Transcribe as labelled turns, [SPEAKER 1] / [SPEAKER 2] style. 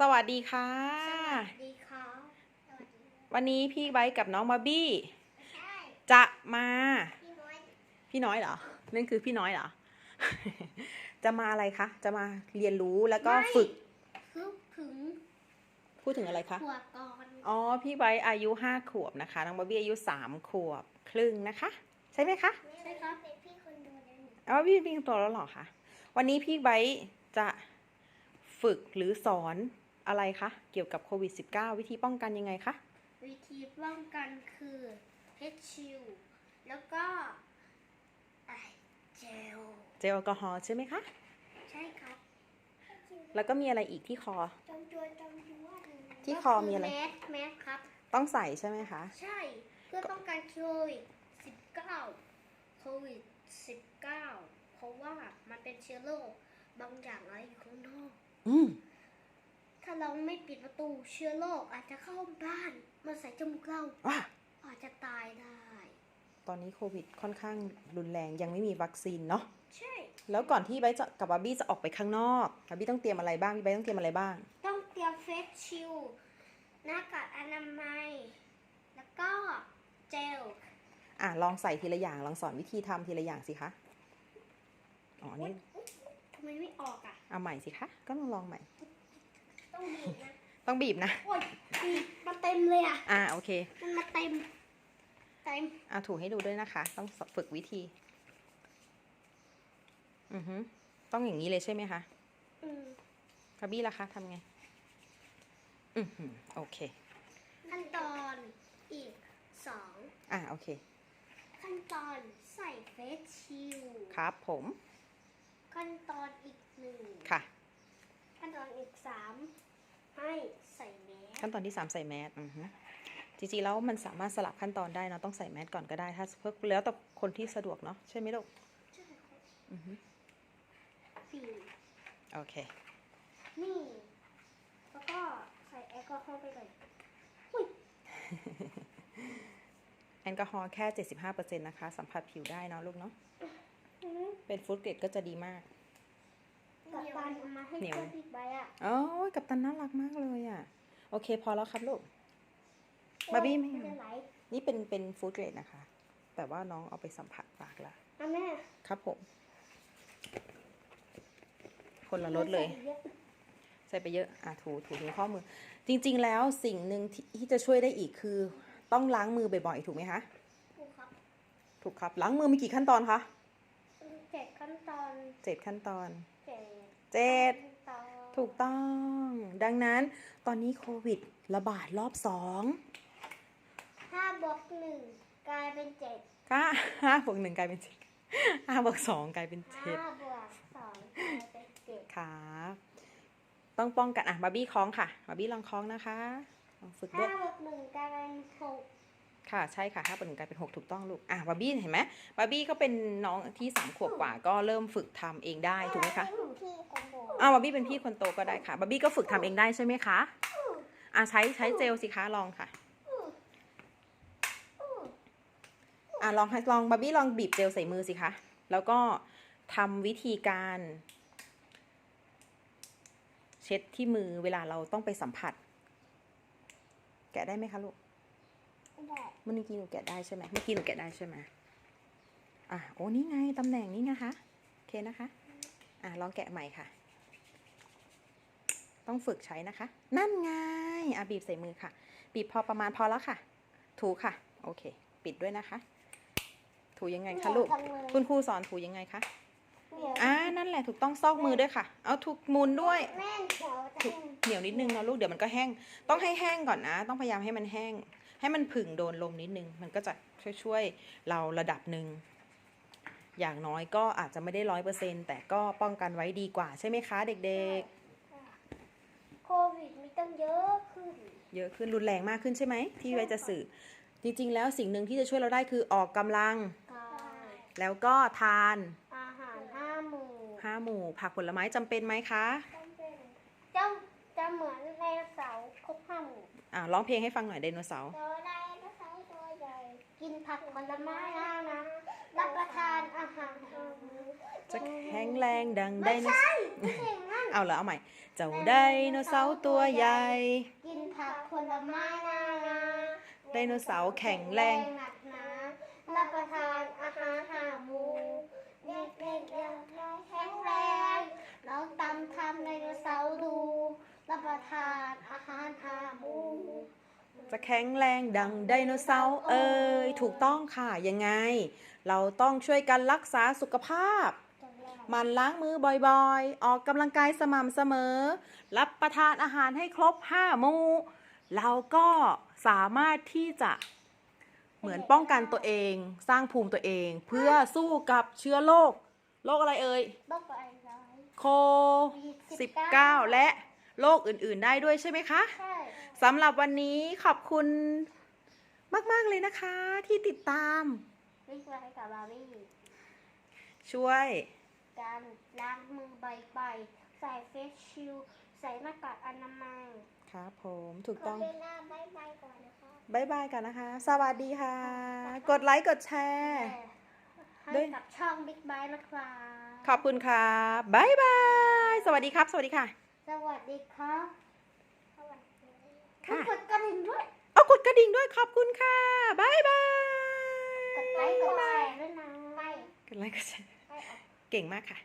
[SPEAKER 1] สวัสดีค่ะ
[SPEAKER 2] สวัสดีครับสวัสดี
[SPEAKER 1] วันนี้พี่ไบร์ทกับน้องบาร์บี้
[SPEAKER 2] ใช่
[SPEAKER 1] จะมา
[SPEAKER 2] พี่น้อย
[SPEAKER 1] พี่น้อยเหรอนั่นคือพี่น้อยเหรอ จะมาอะไรคะ จะมาเรียนรู้แล้วก็ฝึก
[SPEAKER 2] คือถึง
[SPEAKER 1] พูดถึงอะไรคะ
[SPEAKER 2] หัวก่อน
[SPEAKER 1] อ๋อ พี่ไบร์ทอายุห้าขวบนะคะ น้องบาร์บี้อายุสามขวบครึ่งนะคะ ใช่ไหมคะ
[SPEAKER 2] ใช่ครับเป็นพี่คนดูนะ
[SPEAKER 1] อ๋อพี่เป็นตัวแล้วเหรอคะวันนี้พี่ไบร์ทจะฝึกหรือสอน อะไรคะ เกี่ยวกับโควิด -19 วิธีป้องกันยังไงคะ
[SPEAKER 2] วิธีป้องกันคือเฮดชิลแล้วก็ไอเจล
[SPEAKER 1] เจลแอลกอฮอล์ใช่ไหมคะ
[SPEAKER 2] ใช่ครับ
[SPEAKER 1] แล้วก็มีอะไรอีกที่คอ
[SPEAKER 2] จำตัวจำตัว
[SPEAKER 1] ที่คอมีอะไร
[SPEAKER 2] แมสแมสครับ
[SPEAKER 1] ต้องใส่ใช่ไหมคะ
[SPEAKER 2] ใช่ เพื่อป้องกันโควิด19โควิด19เพราะว่ามันเป็นเชื้อโรคบางอย่างอะไรอยู่ข้างนอก
[SPEAKER 1] อืม
[SPEAKER 2] ถ้า เราไม่ปิดประตูเชื้อโรคอาจจะเข้าบ้านมาใส่จมูกเรา
[SPEAKER 1] ว้า
[SPEAKER 2] อาจจะตายได้
[SPEAKER 1] ตอนนี้โควิดค่อนข้างรุนแรงยังไม่มีวัคซีนเนาะ
[SPEAKER 2] ใช่
[SPEAKER 1] แล้วก่อนที่ไบร์ทจะกับบาร์บี้จะออกไปข้างนอกบาร์บี้ต้องเตรียมอะไรบ้างพี่ไบร์ทต้องเตรียมอะไรบ้าง
[SPEAKER 2] ต้องเตรียมเฟสชิลด์หน้ากากอนามัย แล้วก็เจล
[SPEAKER 1] อะลองใส่ทีละอย่างลองสอนวิธีทำทีละอย่างสิคะอ๋อนี่
[SPEAKER 2] ทำไมไม่ออกอะ
[SPEAKER 1] เอาใหม่สิคะก็ลองลองใหม่
[SPEAKER 2] ต้องบีบนะ
[SPEAKER 1] ต้องบีบนะ
[SPEAKER 2] โอ้ยบีบมาเต็มเลยอะ
[SPEAKER 1] อะโอเค
[SPEAKER 2] มันมาเต็ม เต็ม
[SPEAKER 1] อะถูให้ดูด้วยนะคะ ต้องฝึกวิธี อือฮึต้องอย่างนี้เลยใช่ไหมคะ
[SPEAKER 2] อืม
[SPEAKER 1] บาร์บี้ล่ะคะทำไง อือหือโอเค
[SPEAKER 2] ขั้นตอนอีกสอง
[SPEAKER 1] อะโอเค
[SPEAKER 2] ขั้นตอนใส่เฟสชิลด์
[SPEAKER 1] ครับผม
[SPEAKER 2] ขั้นตอนอีกหนึ่ง
[SPEAKER 1] ค่ะ
[SPEAKER 2] ขั้นตอนอีกสาม ให้ใส่แมส
[SPEAKER 1] ขั้นตอนที่ 3 ใส่แมสอือฮึจริงๆแล้วมันสามารถสลับขั้นตอนได้เนอะต้องใส่แมสก่อนก็ได้ถ้าเพื่อแล้วแต่คนที่สะดวกเนาะใช่ไหมลูก
[SPEAKER 2] ใช่ครับ
[SPEAKER 1] อือฮึ
[SPEAKER 2] ฟิล
[SPEAKER 1] โอเค
[SPEAKER 2] นี่ แล้วก็ใส่แอลกอฮอล์ไปเลยอุ้ย
[SPEAKER 1] แอลกอฮอล์แค่ 75%นะคะ สัมผัสผิวได้เนาะลูกเนาะ
[SPEAKER 2] อืม
[SPEAKER 1] เป็นฟู้ดเกรดก็จะดีมาก
[SPEAKER 2] กับปานเอามาให้
[SPEAKER 1] เหนียว
[SPEAKER 2] เพื่อนปิดไว้อะ
[SPEAKER 1] โอ้ยกับตันน่ารักมากเลยอะ่ะ โอเค พอแล้วครับลูก บาร์บี้ไม่
[SPEAKER 2] โอ้ย
[SPEAKER 1] เอา
[SPEAKER 2] จะไหล
[SPEAKER 1] นี่เป็นเป็นฟู้ดเกรดนะคะ แต่ว่าน้องเอาไปสัมผัสปากละ
[SPEAKER 2] เอาแม่
[SPEAKER 1] ครับผม คนละรสเลย ใส่ไปเยอะ อะถูถูถึงข้อมือ จริง ๆ แล้วสิ่งหนึ่งที่ที่จะช่วยได้อีกคือ ต้องล้างมือบ่อยๆ ถูกไหมคะ
[SPEAKER 2] ถูกครับ
[SPEAKER 1] ถูกครับ ล้างมือมีกี่ขั้นตอนคะ
[SPEAKER 2] เจ็ดขั้นตอน
[SPEAKER 1] เจ็ดขั้นตอน
[SPEAKER 2] เจ็ด
[SPEAKER 1] เจ็ด
[SPEAKER 2] ขั้นตอน
[SPEAKER 1] ถูกต้อง ดังนั้นตอนนี้โควิดระบาดรอบสอง
[SPEAKER 2] ห้าบวกหนึ่งกลายเป็นเจ็ด
[SPEAKER 1] ก็ห้าบวกหนึ่งกลายเป็นเจ็ดห้าบวกสองกลายเป็นเจ็ด
[SPEAKER 2] ห้าบวกสองกลายเป็นเจ็ด
[SPEAKER 1] ครับต้องป้องกันอะบาร์บี้คล้องค่ะบาร์บี้ลองคล้องนะคะลองฝึกด้
[SPEAKER 2] ห้า
[SPEAKER 1] วย
[SPEAKER 2] บวกหนึ่งกลายเป็นหก
[SPEAKER 1] ค่ะใช่ค่ะห้าบวกหนึ่งกลายเป็นหกถูกต้องลูกอะบาร์บี้เห็นไหมบาร์บี้ก็เป็นน้องที่สามขวบกว่าก็เริ่มฝึกทำเองได้ถูกไหมคะ
[SPEAKER 2] ที่คนโบ
[SPEAKER 1] อ้าวบาร์บี้เป็นพี่คนโตก็ได้ค่ะบาร์บี้ก็ฝึกทำเองได้ใช่ไหมคะอะใช้ใช้เจลสิคะลองค่ะอะลองให้ลองบาร์บี้ลองบีบเจลใส่มือสิคะแล้วก็ทำวิธีการ เช็ดที่มือเวลาเราต้องไปสัมผัส แกะได้ไหมคะลูก
[SPEAKER 2] แบบ
[SPEAKER 1] เมื่อกี้หนูแกะได้ใช่ไหมเมื่อกี้หนูแกะได้ใช่ไหมอะโอ้นี่ไงตำแหน่งนี้ไงคะโอเคนะคะ อะลองแกะใหม่ค่ะ ต้องฝึกใช้นะคะ นั่นไงอะบีบใส่มือค่ะ บีบพอประมาณพอแล้วค่ะ ถูค่ะ โอเค ปิดด้วยนะคะ ถูยังไงคะลูก คุณครูสอนถูยังไงคะอ่านั่นแหละถูกต้องซอกมือด้วยค่ะ เอาถูกหมุนด้วย
[SPEAKER 2] แม่นหัวจะ
[SPEAKER 1] ถูกเหนียวนิดนึงเนาะลูกเดี๋ยวมันก็แห้ง ต้องให้แห้งก่อนนะ ต้องพยายามให้มันแห้ง ให้มันผึ่งโดนลมนิดนึง มันก็จะช่วยๆเราระดับหนึ่งอย่างน้อยก็อาจจะไม่ได้ร้อยเปอร์เซ็นแต่ก็ป้องกันไว้ดีกว่าใช่ไหมคะเด็ก
[SPEAKER 2] โควิดมีตั้งเยอะขึ้น
[SPEAKER 1] ๆเยอะขึ้นรุนแรงมากขึ้นใช่ไหมที่ไว้จะสื่อ จริงๆ แล้วสิ่งหนึ่งที่จะช่วยเราได้คือออกกำลัง
[SPEAKER 2] กาย
[SPEAKER 1] แล้วก็ทาน
[SPEAKER 2] อาหารห้าหมู่
[SPEAKER 1] ห้าหมู่ผักผลไม้จำเป็นไหมคะ
[SPEAKER 2] เจ้าจะเหมือนไดโนเสาร์ครบห้าหมู่
[SPEAKER 1] อ่าร้องเพลงให้ฟังหน่อยไดโนเสาร์
[SPEAKER 2] ตัวไดโนเสาร์ตัวใหญ่ กินผักผลไม้ห้านะรับประทานอาหารห้าหมู่
[SPEAKER 1] จะแข็งแรงดังได
[SPEAKER 2] ไม่
[SPEAKER 1] โนเสาร์
[SPEAKER 2] ใช่ไม่ใช่อย่างนั้น
[SPEAKER 1] เอาเหรอเอาใหม่ เจ้าไดโนเสาร์ตัวใหญ่
[SPEAKER 2] กินผักผลไม้นานา
[SPEAKER 1] ไดโนเสาร์แข็งแรง
[SPEAKER 2] หนักหนารับประทานอาหารหาหมูเด็กๆยังแข็งแรงเราตำทำไดโนเสาร์ดู รับประทานอาหารหาหมู
[SPEAKER 1] จะแข็งแรงดังไดโนเสาร์เอ้ยถูกต้องค่ะยังไง เราต้องช่วยกันรักษาสุขภาพหมันล้างมือบ่อยๆ ออกกำลังกายสม่ำเสมอ รับประทานอาหารให้ครบห้าหมู่เราก็สามารถที่จะเหมือนป้องกันตัวเอง สร้างภูมิตัวเอง เพื่อสู้กับเชื้อโรคโรคอะไรเอ่ย
[SPEAKER 2] บอกไปอะไร
[SPEAKER 1] โค19และ โรคอื่นๆได้ด้วยใช่ไหมคะ
[SPEAKER 2] ใช่
[SPEAKER 1] สำหรับวันนี้ขอบคุณมาก ๆ เลยนะคะที่ติดตาม
[SPEAKER 2] วิกไลกับบาร์บี้
[SPEAKER 1] ช่วย
[SPEAKER 2] การล้างมือบ่อยๆใส่เฟสชิลด์ใส่หน้ากากอนามัย
[SPEAKER 1] ครับผมถูกต้อง
[SPEAKER 2] ขเวลาบายบายก่อนนะคะ
[SPEAKER 1] บายบายกันนะคะ สวัสดีค่ะ กดไลค์ กดแชร์
[SPEAKER 2] ให้
[SPEAKER 1] ด้วย
[SPEAKER 2] กับช่องบิ๊กไบค์นะครับ
[SPEAKER 1] ขอบคุณครับบายบาย สวัสดีครับ สวัสดีค่ะ
[SPEAKER 2] สวัสดีครับสวัสดี
[SPEAKER 1] ค่ะ
[SPEAKER 2] กดกระดิ่งด้วย
[SPEAKER 1] เอากดกระดิ่งด้วยขอบคุณค่ะบายบาย
[SPEAKER 2] กดไลค์กดแชร์ด้วยนะ
[SPEAKER 1] กดไลค์กดแชร์เก่งมากค่ะ